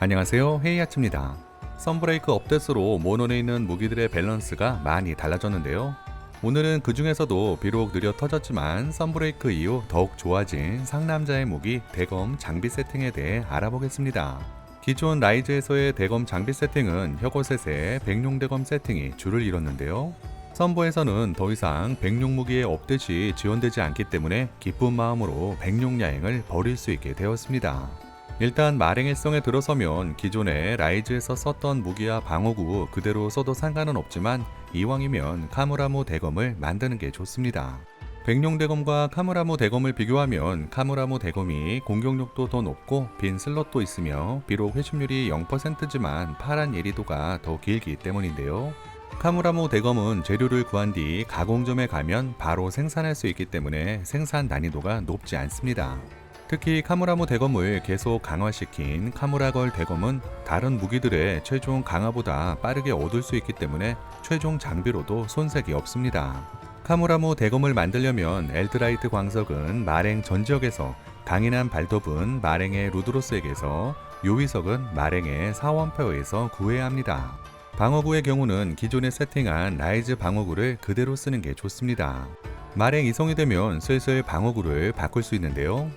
안녕하세요 헤이아츠입니다. 썬브레이크 업데이트로 모논에 있는 무기들의 밸런스가 많이 달라졌는데요. 오늘은 그 중에서도 비록 느려 터졌지만 썬브레이크 이후 더욱 좋아진 상남자의 무기 대검 장비 세팅에 대해 알아보겠습니다. 기존 라이즈에서의 대검 장비 세팅은 혁오셋의 백룡 대검 세팅이 주를 이뤘는데요. 선보에서는 더 이상 백룡 무기의 업데이트이 지원되지 않기 때문에 기쁜 마음으로 백룡 야행을 벌일 수 있게 되었습니다. 일단 마랭일성에 들어서면 기존에 라이즈에서 썼던 무기와 방어구 그대로 써도 상관은 없지만 이왕이면 카무라무 대검을 만드는 게 좋습니다. 백룡 대검과 카무라무 대검을 비교하면 카무라무 대검이 공격력도 더 높고 빈 슬롯도 있으며 비록 회심률이 0%지만 파란 예리도가 더 길기 때문인데요. 카무라무 대검은 재료를 구한 뒤 가공점에 가면 바로 생산할 수 있기 때문에 생산 난이도가 높지 않습니다. 특히 카무라무 대검을 계속 강화시킨 카무라걸 대검은 다른 무기들의 최종 강화보다 빠르게 얻을 수 있기 때문에 최종 장비로도 손색이 없습니다. 카무라무 대검을 만들려면 엘드라이트 광석은 마랭 전 지역에서 강인한 발톱은 마랭의 루드로스에게서 요위석은 마랭의 사원표에서 구해야 합니다. 방어구의 경우는 기존에 세팅한 라이즈 방어구를 그대로 쓰는 게 좋습니다. 마랭 이성이 되면 슬슬 방어구를 바꿀 수 있는데요.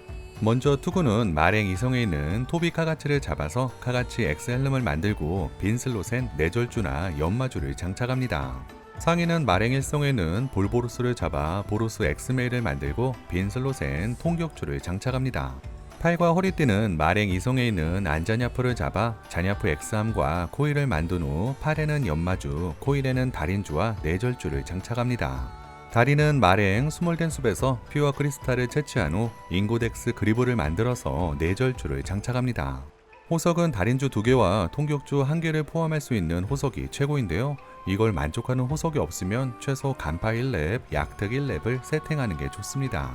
먼저 투구는 마랭 이성에 있는 토비 카가츠를 잡아서 카가치 엑스헬름을 만들고 빈 슬롯엔 내절주나 연마주를 장착합니다. 상인은 마랭 일성에는 볼보루스를 잡아 보루스 엑스메일을 만들고 빈 슬롯엔 통격주를 장착합니다. 팔과 허리띠는 마랭 이성에 있는 안자냐프를 잡아 자냐프 엑스함과 코일을 만든 후 팔에는 연마주, 코일에는 달인주와 내절주를 장착합니다. 다리는 마랭 스몰덴 숲에서 퓨어 크리스탈을 채취한 후 인고덱스 그리브를 만들어서 내절주를 장착합니다. 호석은 달인주 2개와 통격주 1개를 포함할 수 있는 호석이 최고인데요. 이걸 만족하는 호석이 없으면 최소 간파 1렙, 약특 1렙을 세팅하는 게 좋습니다.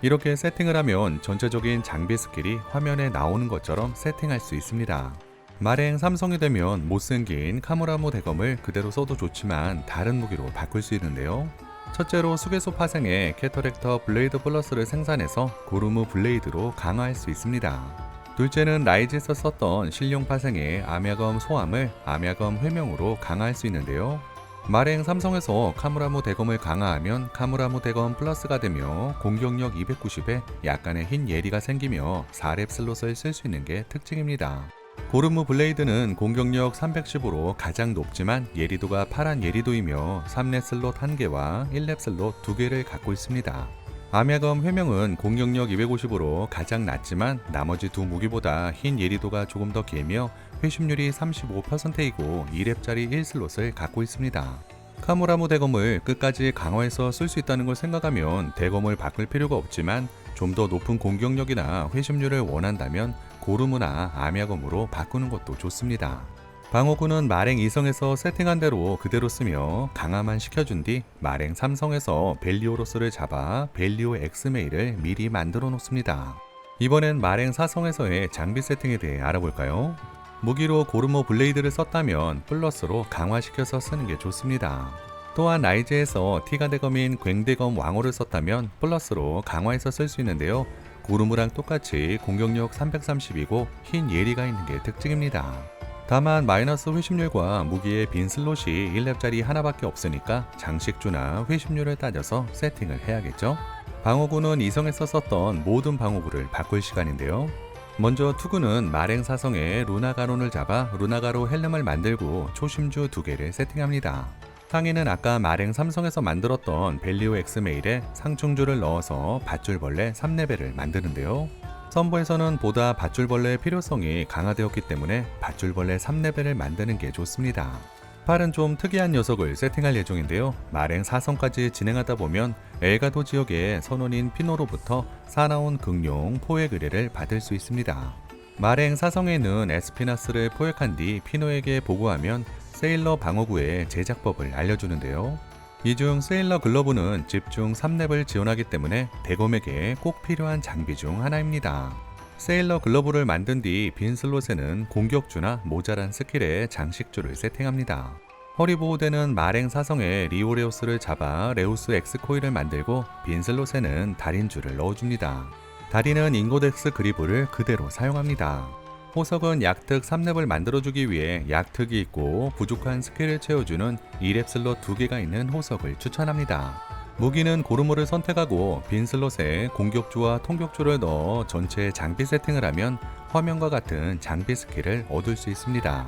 이렇게 세팅을 하면 전체적인 장비 스킬이 화면에 나오는 것처럼 세팅할 수 있습니다. 마랭 삼성이 되면 못생긴 카무라모 대검을 그대로 써도 좋지만 다른 무기로 바꿀 수 있는데요. 첫째로 수계소 파생에 캐터렉터 블레이드 플러스를 생산해서 고르무 블레이드로 강화할 수 있습니다. 둘째는 라이즈에서 썼던 실용 파생의 암야검 소함을 암야검 회명으로 강화할 수 있는데요. 마랭 삼성에서 카무라무 대검을 강화하면 카무라무 대검 플러스가 되며 공격력 290에 약간의 흰 예리가 생기며 4렙 슬롯을 쓸 수 있는 게 특징입니다. 고르무 블레이드는 공격력 310으로 가장 높지만 예리도가 파란 예리도이며 3렙 슬롯 1개와 1렙 슬롯 2개를 갖고 있습니다. 암야검 회명은 공격력 250으로 가장 낮지만 나머지 두 무기보다 흰 예리도가 조금 더 길며 회심률이 35%이고 2렙짜리 1슬롯을 갖고 있습니다. 카무라무 대검을 끝까지 강화해서 쓸 수 있다는 걸 생각하면 대검을 바꿀 필요가 없지만 좀 더 높은 공격력이나 회심률을 원한다면 고르무나 암야검으로 바꾸는 것도 좋습니다. 방어구는 마랭 2성에서 세팅한 대로 그대로 쓰며 강화만 시켜준 뒤 마랭 3성에서 벨리오로스를 잡아 벨리오 엑스메이를 미리 만들어 놓습니다. 이번엔 마랭 4성에서의 장비 세팅에 대해 알아볼까요? 무기로 고르모 블레이드를 썼다면 플러스로 강화시켜서 쓰는 게 좋습니다. 또한 라이즈에서 티가 대검인 괭대검 왕호를 썼다면 플러스로 강화해서 쓸 수 있는데요. 고르무랑 똑같이 공격력 330이고 흰 예리가 있는 게 특징입니다. 다만 마이너스 회심률과 무기의 빈 슬롯이 1렙짜리 하나밖에 없으니까 장식주나 회심률을 따져서 세팅을 해야겠죠. 방어구는 이성에서 썼던 모든 방어구를 바꿀 시간인데요. 먼저 투구는 마랭 사성에 루나가론을 잡아 루나가로 헬름을 만들고 초심주 두 개를 세팅합니다. 상의는 아까 마랭 삼성에서 만들었던 벨리오 엑스메일에 상충주를 넣어서 밧줄벌레 3레벨을 만드는데요. 선보에서는 보다 밧줄벌레의 필요성이 강화되었기 때문에 밧줄벌레 3레벨을 만드는 게 좋습니다. 팔은 좀 특이한 녀석을 세팅할 예정인데요. 마랭 4성까지 진행하다 보면 엘가도 지역의 선원인 피노로부터 사나운 극룡 포획 의뢰를 받을 수 있습니다. 마랭 4성에는 에스피나스를 포획한 뒤 피노에게 보고하면 세일러 방어구의 제작법을 알려주는데요. 이 중 세일러 글러브는 집중 3렙을 지원하기 때문에 대검에게 꼭 필요한 장비 중 하나입니다. 세일러 글러브를 만든 뒤 빈 슬롯에는 공격주나 모자란 스킬에 장식주를 세팅합니다. 허리 보호대는 마랭 사성에 리오레우스를 잡아 레우스 엑스 코일을 만들고 빈 슬롯에는 달인줄을 넣어줍니다. 다리는 인고덱스 그리브를 그대로 사용합니다. 호석은 약특 3렙을 만들어주기 위해 약특이 있고 부족한 스킬을 채워주는 2렙 슬롯 2개가 있는 호석을 추천합니다. 무기는 고르모를 선택하고 빈 슬롯에 공격주와 통격주를 넣어 전체 장비 세팅을 하면 화면과 같은 장비 스킬을 얻을 수 있습니다.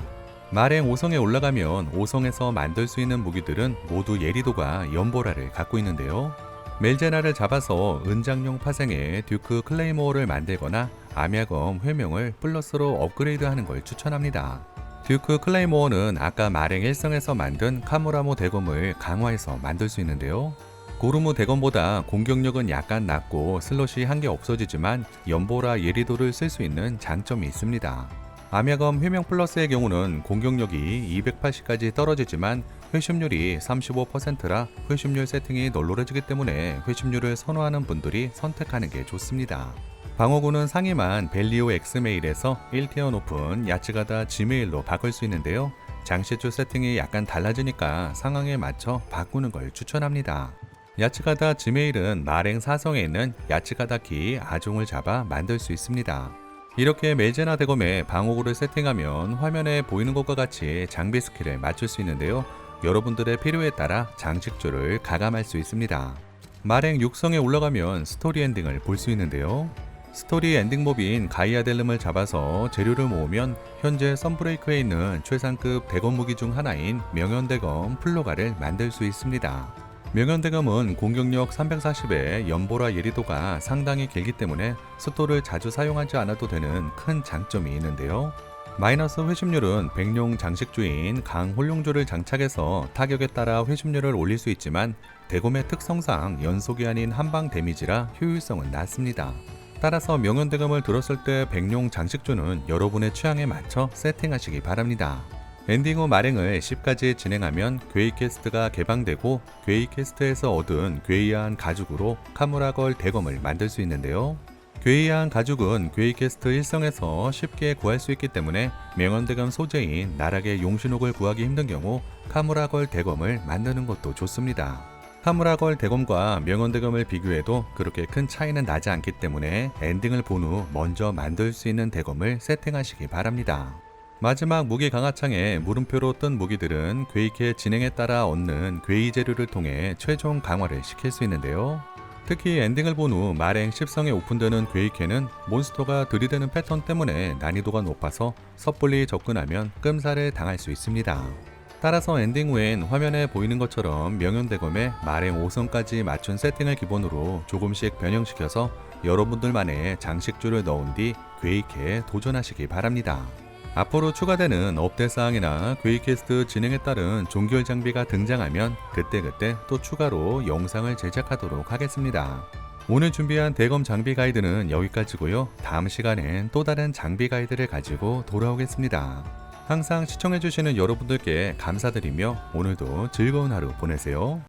마랭 5성에 올라가면 5성에서 만들 수 있는 무기들은 모두 예리도가 연보라를 갖고 있는데요. 멜제나를 잡아서 은장용 파생에 듀크 클레이모어를 만들거나 암야검 회명을 플러스로 업그레이드하는 걸 추천합니다. 듀크 클레이모어는 아까 마랭 1성에서 만든 카무라모 대검을 강화해서 만들 수 있는데요. 고르무 대검보다 공격력은 약간 낮고 슬롯이 한 개 없어지지만 연보라 예리도를 쓸 수 있는 장점이 있습니다. 암야검 회명 플러스의 경우는 공격력이 280까지 떨어지지만 회심률이 35%라 회심률 세팅이 널널해지기 때문에 회심률을 선호하는 분들이 선택하는 게 좋습니다. 방어구는 상위만 벨리오 엑스메일에서 1티어 높은 야츠가다 지메일로 바꿀 수 있는데요. 장시주 세팅이 약간 달라지니까 상황에 맞춰 바꾸는 걸 추천합니다. 야츠가다 지메일은 마랭 사성에 있는 야츠가다 키 아종을 잡아 만들 수 있습니다. 이렇게 멜제나 대검에 방어구를 세팅하면 화면에 보이는 것과 같이 장비 스킬을 맞출 수 있는데요. 여러분들의 필요에 따라 장식조를 가감할 수 있습니다. 마랭 6성에 올라가면 스토리 엔딩을 볼 수 있는데요. 스토리 엔딩 몹인 가이아델름을 잡아서 재료를 모으면 현재 썬브레이크에 있는 최상급 대검 무기 중 하나인 명현대검 플로가를 만들 수 있습니다. 명현대검은 공격력 340에 연보라 예리도가 상당히 길기 때문에 스토를 자주 사용하지 않아도 되는 큰 장점이 있는데요. 마이너스 회심률은 백룡 장식주인 강홀룡조를 장착해서 타격에 따라 회심률을 올릴 수 있지만 대검의 특성상 연속이 아닌 한방 데미지라 효율성은 낮습니다. 따라서 명현대검을 들었을 때 백룡 장식주는 여러분의 취향에 맞춰 세팅하시기 바랍니다. 엔딩 후 말행을 10까지 진행하면 괴이캐스트가 개방되고 괴이캐스트에서 얻은 괴이한 가죽으로 카무라걸 대검을 만들 수 있는데요. 괴이한 가죽은 괴이캐스트 1성에서 쉽게 구할 수 있기 때문에 명언대검 소재인 나락의 용신옥을 구하기 힘든 경우 카무라걸 대검을 만드는 것도 좋습니다. 카무라걸 대검과 명언대검을 비교해도 그렇게 큰 차이는 나지 않기 때문에 엔딩을 본 후 먼저 만들 수 있는 대검을 세팅하시기 바랍니다. 마지막 무기 강화창에 물음표로 뜬 무기들은 괴이캐 진행에 따라 얻는 괴이 재료를 통해 최종 강화를 시킬 수 있는데요. 특히 엔딩을 본 후 마랭 10성에 오픈되는 괴이캐는 몬스터가 들이대는 패턴 때문에 난이도가 높아서 섣불리 접근하면 끔살을 당할 수 있습니다. 따라서 엔딩 후엔 화면에 보이는 것처럼 명현대검에 마랭 5성까지 맞춘 세팅을 기본으로 조금씩 변형시켜서 여러분들만의 장식줄을 넣은 뒤 괴이캐에 도전하시기 바랍니다. 앞으로 추가되는 업데이트 사항이나 괴이캐스트 진행에 따른 종결 장비가 등장하면 그때그때 또 추가로 영상을 제작하도록 하겠습니다. 오늘 준비한 대검 장비 가이드는 여기까지고요. 다음 시간엔 또 다른 장비 가이드를 가지고 돌아오겠습니다. 항상 시청해주시는 여러분들께 감사드리며 오늘도 즐거운 하루 보내세요.